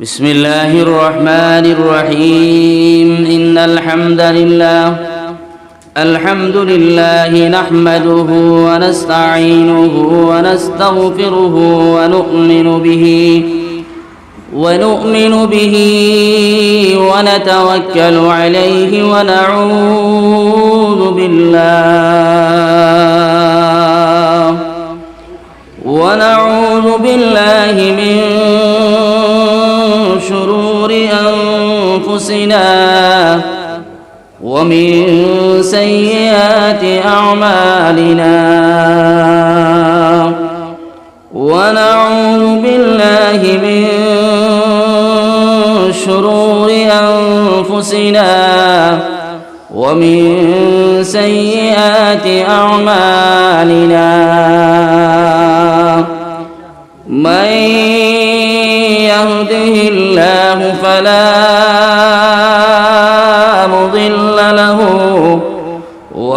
بسم الله الرحمن الرحيم. إن الحمد لله الحمد لله نحمده ونستعينه ونستغفره ونؤمن به ونؤمن به ونتوكل عليه ونعوذ بالله. أنفسنا ومن سيئات أعمالنا. ونعوذ بالله من شرور أنفسنا ومن سيئات أعمالنا. من يهده الله فلا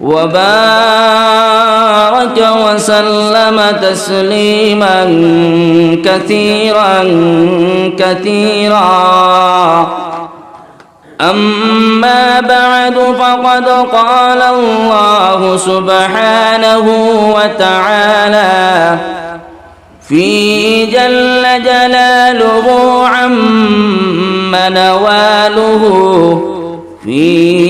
وبارك وسلم تسليما كثيرا كثيرا. أما بعد فقد قال الله سبحانه وتعالى في جل جلاله عم نواله في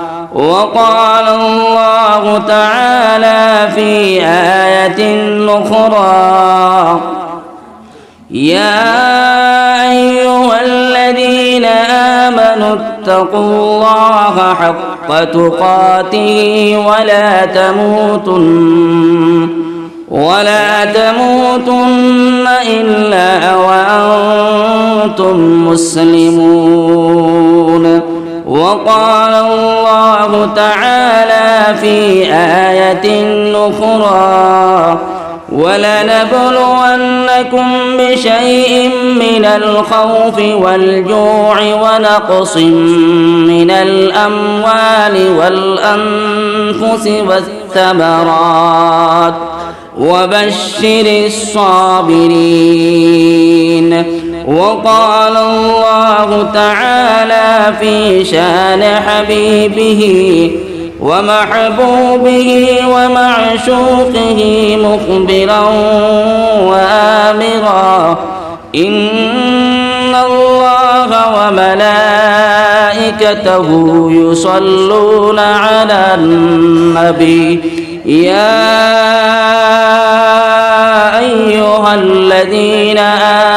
وقال الله تعالى في آية أخرى يا أيها الذين آمنوا اتقوا الله حق تقاته ولا تموتن ولا تموتن إلا وأنتم مسلمون. وقال الله تعالى في آية أخرى ولنبلونكم بشيء من الخوف والجوع ونقص من الأموال والأنفس والثمرات وبشر الصابرين. وقال الله تعالى في شان حبيبه ومحبوبه ومعشوقه مخبرا وآمرا. إن الله وملائكته يصلون على النبي. يا أيها الذين آمنوا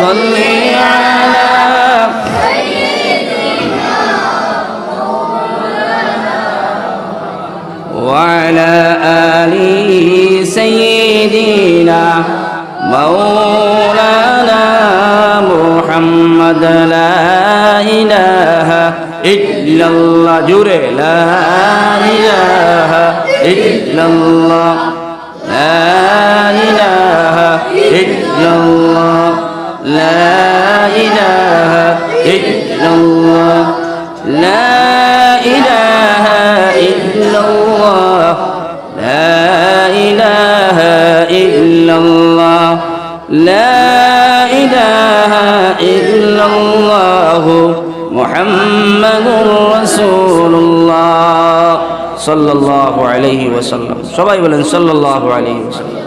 صل على وعلى آل سيدنا مولانا محمد لا إله إلا الله. جري لا إله إلا الله. إلا الله محمد رسول الله صلى الله عليه وسلم সবাই বলেন সাল্লাল্লাহু আলাইহি ওয়াসাল্লাম